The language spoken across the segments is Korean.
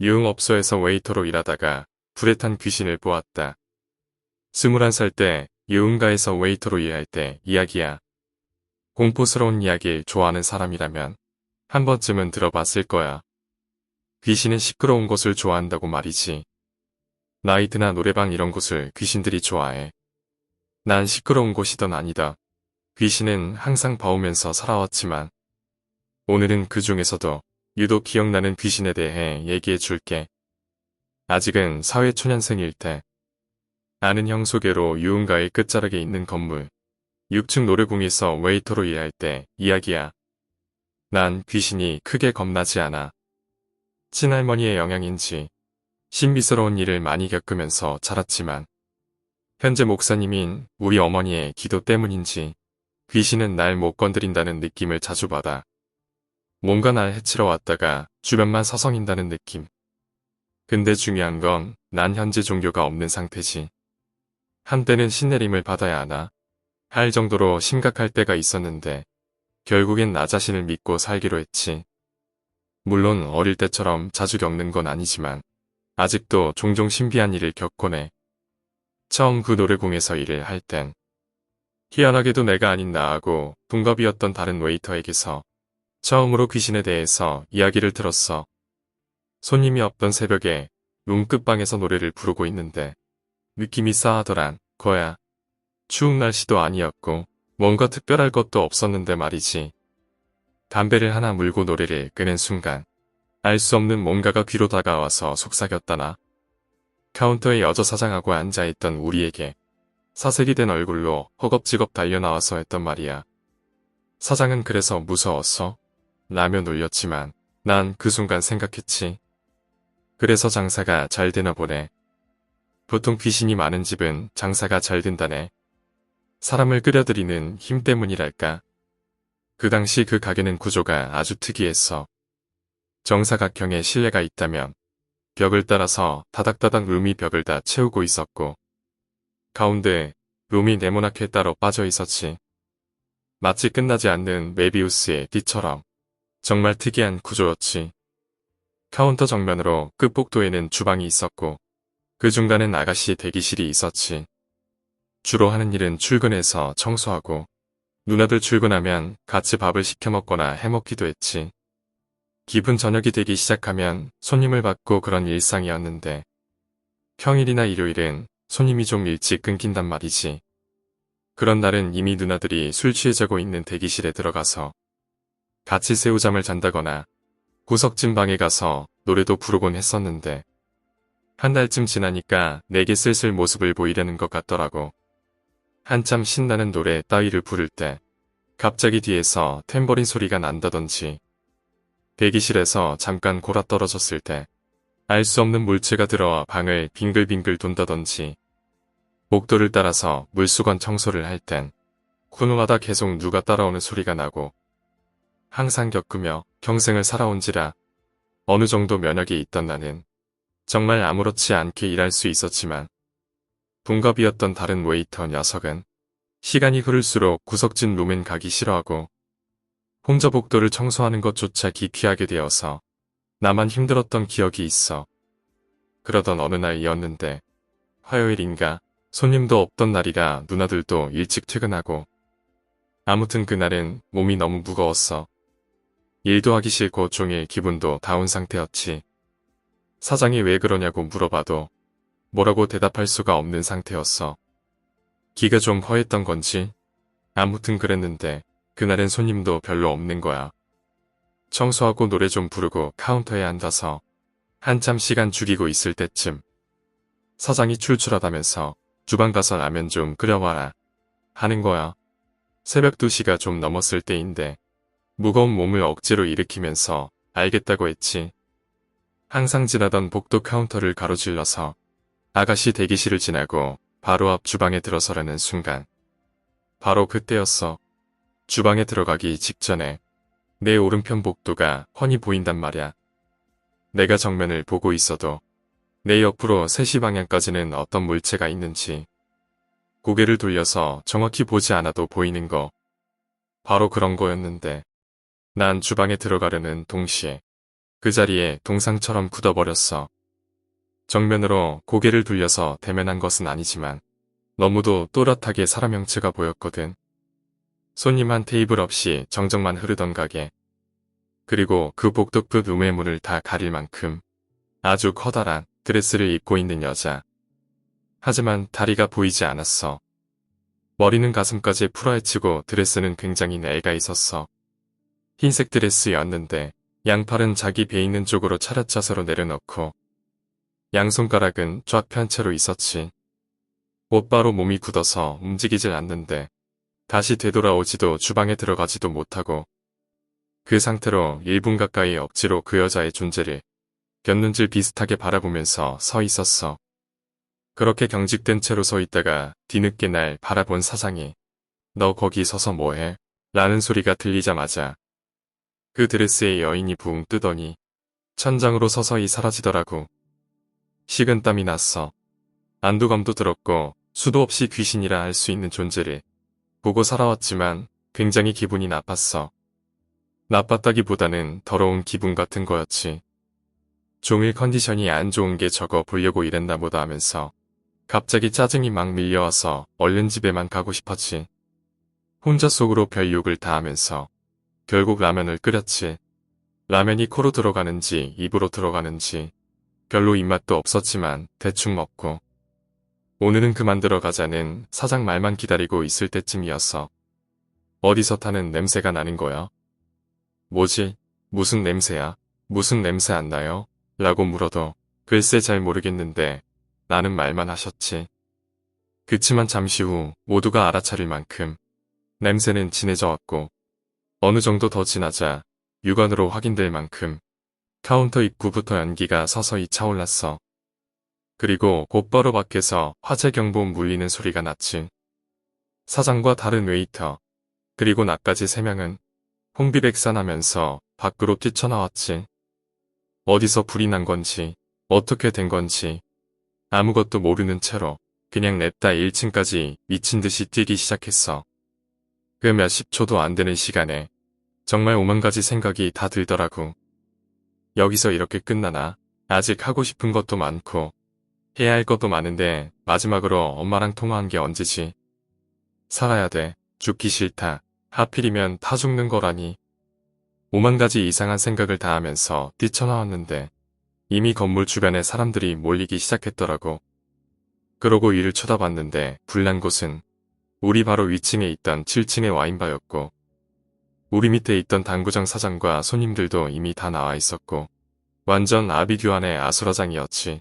유흥업소에서 웨이터로 일하다가 불에 탄 귀신을 보았다. 21살 때 유흥가에서 웨이터로 일할 때 이야기야. 공포스러운 이야기를 좋아하는 사람이라면 한 번쯤은 들어봤을 거야. 귀신은 시끄러운 곳을 좋아한다고 말이지. 나이트나 노래방 이런 곳을 귀신들이 좋아해. 난 시끄러운 곳이던 아니다. 귀신은 항상 봐오면서 살아왔지만 오늘은 그 중에서도 유독 기억나는 귀신에 대해 얘기해 줄게. 아직은 사회초년생일 때 아는 형 소개로 유흥가의 끝자락에 있는 건물 6층 노래공에서 웨이터로 일할 때 이야기야. 난 귀신이 크게 겁나지 않아. 친할머니의 영향인지 신비스러운 일을 많이 겪으면서 자랐지만 현재 목사님인 우리 어머니의 기도 때문인지 귀신은 날 못 건드린다는 느낌을 자주 받아. 뭔가 날 해치러 왔다가 주변만 서성인다는 느낌. 근데 중요한 건 난 현재 종교가 없는 상태지. 한때는 신내림을 받아야 하나 할 정도로 심각할 때가 있었는데 결국엔 나 자신을 믿고 살기로 했지. 물론 어릴 때처럼 자주 겪는 건 아니지만 아직도 종종 신비한 일을 겪곤 해. 처음 그 노래공에서 일을 할 땐 희한하게도 내가 아닌 나하고 동갑이었던 다른 웨이터에게서 처음으로 귀신에 대해서 이야기를 들었어. 손님이 없던 새벽에 룸 끝방에서 노래를 부르고 있는데 느낌이 싸하더란 거야. 추운 날씨도 아니었고 뭔가 특별할 것도 없었는데 말이지. 담배를 하나 물고 노래를 끄는 순간 알 수 없는 뭔가가 귀로 다가와서 속삭였다나. 카운터에 여자 사장하고 앉아있던 우리에게 사색이 된 얼굴로 허겁지겁 달려나와서 했던 말이야. 사장은 그래서 무서웠어? 라며 놀렸지만 난 그 순간 생각했지. 그래서 장사가 잘 되나 보네. 보통 귀신이 많은 집은 장사가 잘 된다네. 사람을 끌어들이는 힘 때문이랄까. 그 당시 그 가게는 구조가 아주 특이했어. 정사각형의 실내가 있다면 벽을 따라서 다닥다닥 룸이 벽을 다 채우고 있었고 가운데 룸이 네모나게 따로 빠져 있었지. 마치 끝나지 않는 메비우스의 띠처럼 정말 특이한 구조였지. 카운터 정면으로 끝복도에는 주방이 있었고 그 중간엔 아가씨 대기실이 있었지. 주로 하는 일은 출근해서 청소하고 누나들 출근하면 같이 밥을 시켜 먹거나 해 먹기도 했지. 기분 저녁이 되기 시작하면 손님을 받고 그런 일상이었는데 평일이나 일요일은 손님이 좀 일찍 끊긴단 말이지. 그런 날은 이미 누나들이 술 취해 자고 있는 대기실에 들어가서 같이 새우잠을 잔다거나 구석진 방에 가서 노래도 부르곤 했었는데 한 달쯤 지나니까 내게 슬슬 모습을 보이려는 것 같더라고. 한참 신나는 노래 따위를 부를 때 갑자기 뒤에서 탬버린 소리가 난다던지 대기실에서 잠깐 골아 떨어졌을 때 알 수 없는 물체가 들어와 방을 빙글빙글 돈다던지 복도를 따라서 물수건 청소를 할땐 훈훈하다 계속 누가 따라오는 소리가 나고 항상 겪으며 평생을 살아온지라 어느 정도 면역이 있던 나는 정말 아무렇지 않게 일할 수 있었지만 동갑이었던 다른 웨이터 녀석은 시간이 흐를수록 구석진 룸엔 가기 싫어하고 혼자 복도를 청소하는 것조차 기피하게 되어서 나만 힘들었던 기억이 있어. 그러던 어느 날이었는데 화요일인가 손님도 없던 날이라 누나들도 일찍 퇴근하고 아무튼 그날은 몸이 너무 무거웠어. 일도 하기 싫고 종일 기분도 다운 상태였지. 사장이 왜 그러냐고 물어봐도 뭐라고 대답할 수가 없는 상태였어. 기가 좀 허했던 건지 아무튼 그랬는데 그날은 손님도 별로 없는 거야. 청소하고 노래 좀 부르고 카운터에 앉아서 한참 시간 죽이고 있을 때쯤 사장이 출출하다면서 주방 가서 라면 좀 끓여와라 하는 거야. 새벽 2시가 좀 넘었을 때인데 무거운 몸을 억지로 일으키면서 알겠다고 했지. 항상 지나던 복도 카운터를 가로질러서 아가씨 대기실을 지나고 바로 앞 주방에 들어서려는 순간. 바로 그때였어. 주방에 들어가기 직전에 내 오른편 복도가 훤히 보인단 말야. 내가 정면을 보고 있어도 내 옆으로 3시 방향까지는 어떤 물체가 있는지 고개를 돌려서 정확히 보지 않아도 보이는 거. 바로 그런 거였는데 난 주방에 들어가려는 동시에 그 자리에 동상처럼 굳어버렸어. 정면으로 고개를 돌려서 대면한 것은 아니지만 너무도 또렷하게 사람 형체가 보였거든. 손님 한 테이블 없이 정적만 흐르던 가게. 그리고 그 복도급 우매문을 다 가릴 만큼 아주 커다란 드레스를 입고 있는 여자. 하지만 다리가 보이지 않았어. 머리는 가슴까지 풀어헤치고 드레스는 굉장히 내가 있었어. 흰색 드레스였는데 양팔은 자기 배 있는 쪽으로 차렷자세로 내려놓고 양손가락은 쫙편 채로 있었지. 곧바로 몸이 굳어서 움직이질 않는데 다시 되돌아오지도 주방에 들어가지도 못하고 그 상태로 1분 가까이 억지로 그 여자의 존재를 곁눈질 비슷하게 바라보면서 서 있었어. 그렇게 경직된 채로 서 있다가 뒤늦게 날 바라본 사장이 너 거기 서서 뭐해? 라는 소리가 들리자마자 그 드레스의 여인이 붕 뜨더니 천장으로 서서히 사라지더라고. 식은땀이 났어. 안도감도 들었고 수도 없이 귀신이라 할 수 있는 존재를 보고 살아왔지만 굉장히 기분이 나빴어. 나빴다기보다는 더러운 기분 같은 거였지. 종일 컨디션이 안 좋은 게 저거 보려고 이랬나 보다 하면서 갑자기 짜증이 막 밀려와서 얼른 집에만 가고 싶었지. 혼자 속으로 별 욕을 다 하면서 결국 라면을 끓였지. 라면이 코로 들어가는지 입으로 들어가는지 별로 입맛도 없었지만 대충 먹고 오늘은 그만 들어가자는 사장 말만 기다리고 있을 때쯤이었어. 어디서 타는 냄새가 나는 거야? 뭐지? 무슨 냄새야? 무슨 냄새 안 나요? 라고 물어도 글쎄 잘 모르겠는데 나는 말만 하셨지. 그치만 잠시 후 모두가 알아차릴 만큼 냄새는 진해져 왔고 어느 정도 더 지나자 육안으로 확인될 만큼 카운터 입구부터 연기가 서서히 차올랐어. 그리고 곧바로 밖에서 화재 경보 물리는 소리가 났지. 사장과 다른 웨이터, 그리고 나까지 세 명은 홍비백산하면서 밖으로 뛰쳐나왔지. 어디서 불이 난 건지, 어떻게 된 건지, 아무것도 모르는 채로 그냥 냅다 1층까지 미친 듯이 뛰기 시작했어. 그 몇십 초도 안 되는 시간에 정말 오만 가지 생각이 다 들더라고. 여기서 이렇게 끝나나? 아직 하고 싶은 것도 많고 해야 할 것도 많은데 마지막으로 엄마랑 통화한 게 언제지? 살아야 돼. 죽기 싫다. 하필이면 타 죽는 거라니. 오만 가지 이상한 생각을 다 하면서 뛰쳐나왔는데 이미 건물 주변에 사람들이 몰리기 시작했더라고. 그러고 이를 쳐다봤는데 불난 곳은 우리 바로 위층에 있던 7층의 와인바였고 우리 밑에 있던 당구장 사장과 손님들도 이미 다 나와 있었고 완전 아비규환의 아수라장이었지.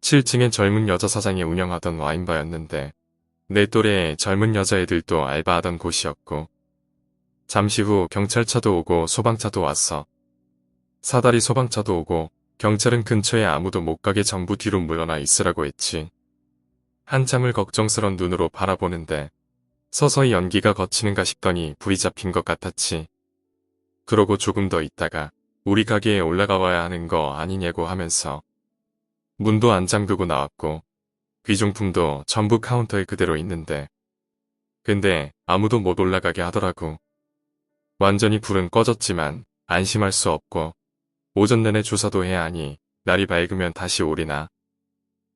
7층엔 젊은 여자 사장이 운영하던 와인바였는데 내 또래의 젊은 여자애들도 알바하던 곳이었고 잠시 후 경찰차도 오고 소방차도 왔어. 사다리 소방차도 오고 경찰은 근처에 아무도 못 가게 전부 뒤로 물러나 있으라고 했지. 한참을 걱정스런 눈으로 바라보는데 서서히 연기가 거치는가 싶더니 불이 잡힌 것 같았지. 그러고 조금 더 있다가 우리 가게에 올라가 봐야 하는 거 아니냐고 하면서 문도 안 잠그고 나왔고 귀중품도 전부 카운터에 그대로 있는데 근데 아무도 못 올라가게 하더라고. 완전히 불은 꺼졌지만 안심할 수 없고 오전 내내 조사도 해야 하니 날이 밝으면 다시 오리나.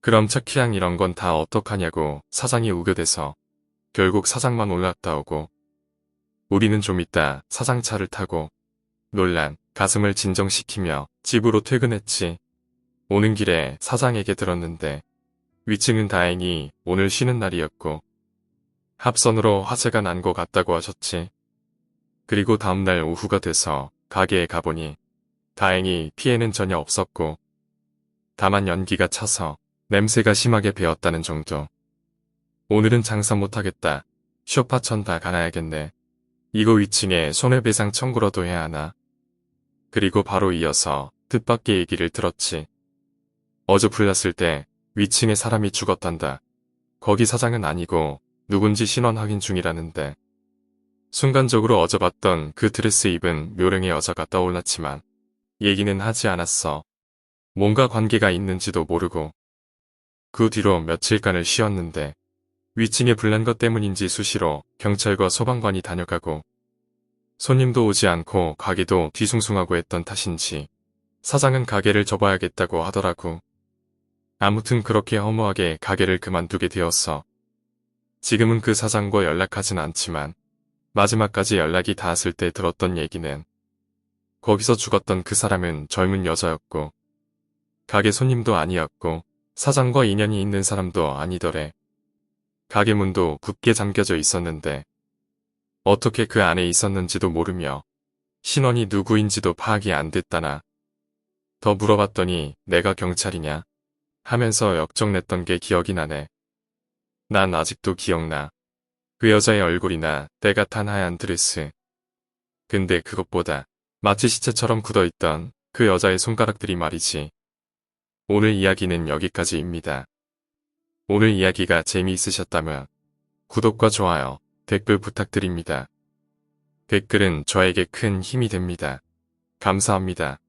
그럼 차키랑 이런 건 다 어떡하냐고 사장이 우겨대서 결국 사장만 올랐다 오고 우리는 좀 있다 사장 차를 타고 놀란 가슴을 진정시키며 집으로 퇴근했지. 오는 길에 사장에게 들었는데 위층은 다행히 오늘 쉬는 날이었고 합선으로 화재가 난 것 같다고 하셨지. 그리고 다음날 오후가 돼서 가게에 가보니 다행히 피해는 전혀 없었고 다만 연기가 차서 냄새가 심하게 배었다는 정도. 오늘은 장사 못하겠다. 쇼파천 다 가놔야겠네. 이거 위층에 손해배상 청구라도 해야 하나. 그리고 바로 이어서 뜻밖의 얘기를 들었지. 어제 불났을 때 위층에 사람이 죽었단다. 거기 사장은 아니고 누군지 신원 확인 중이라는데. 순간적으로 어제 봤던 그 드레스 입은 묘령의 여자가 떠올랐지만 얘기는 하지 않았어. 뭔가 관계가 있는지도 모르고. 그 뒤로 며칠간을 쉬었는데 위층에 불난 것 때문인지 수시로 경찰과 소방관이 다녀가고 손님도 오지 않고 가게도 뒤숭숭하고 했던 탓인지 사장은 가게를 접어야겠다고 하더라고. 아무튼 그렇게 허무하게 가게를 그만두게 되었어. 지금은 그 사장과 연락하진 않지만 마지막까지 연락이 닿았을 때 들었던 얘기는 거기서 죽었던 그 사람은 젊은 여자였고 가게 손님도 아니었고 사장과 인연이 있는 사람도 아니더래. 가게 문도 굳게 잠겨져 있었는데 어떻게 그 안에 있었는지도 모르며 신원이 누구인지도 파악이 안 됐다나. 더 물어봤더니 내가 경찰이냐 하면서 역정냈던 게 기억이 나네. 난 아직도 기억나. 그 여자의 얼굴이나 때가 탄 하얀 드레스. 근데 그것보다 마치 시체처럼 굳어있던 그 여자의 손가락들이 말이지. 오늘 이야기는 여기까지입니다. 오늘 이야기가 재미있으셨다면 구독과 좋아요, 댓글 부탁드립니다. 댓글은 저에게 큰 힘이 됩니다. 감사합니다.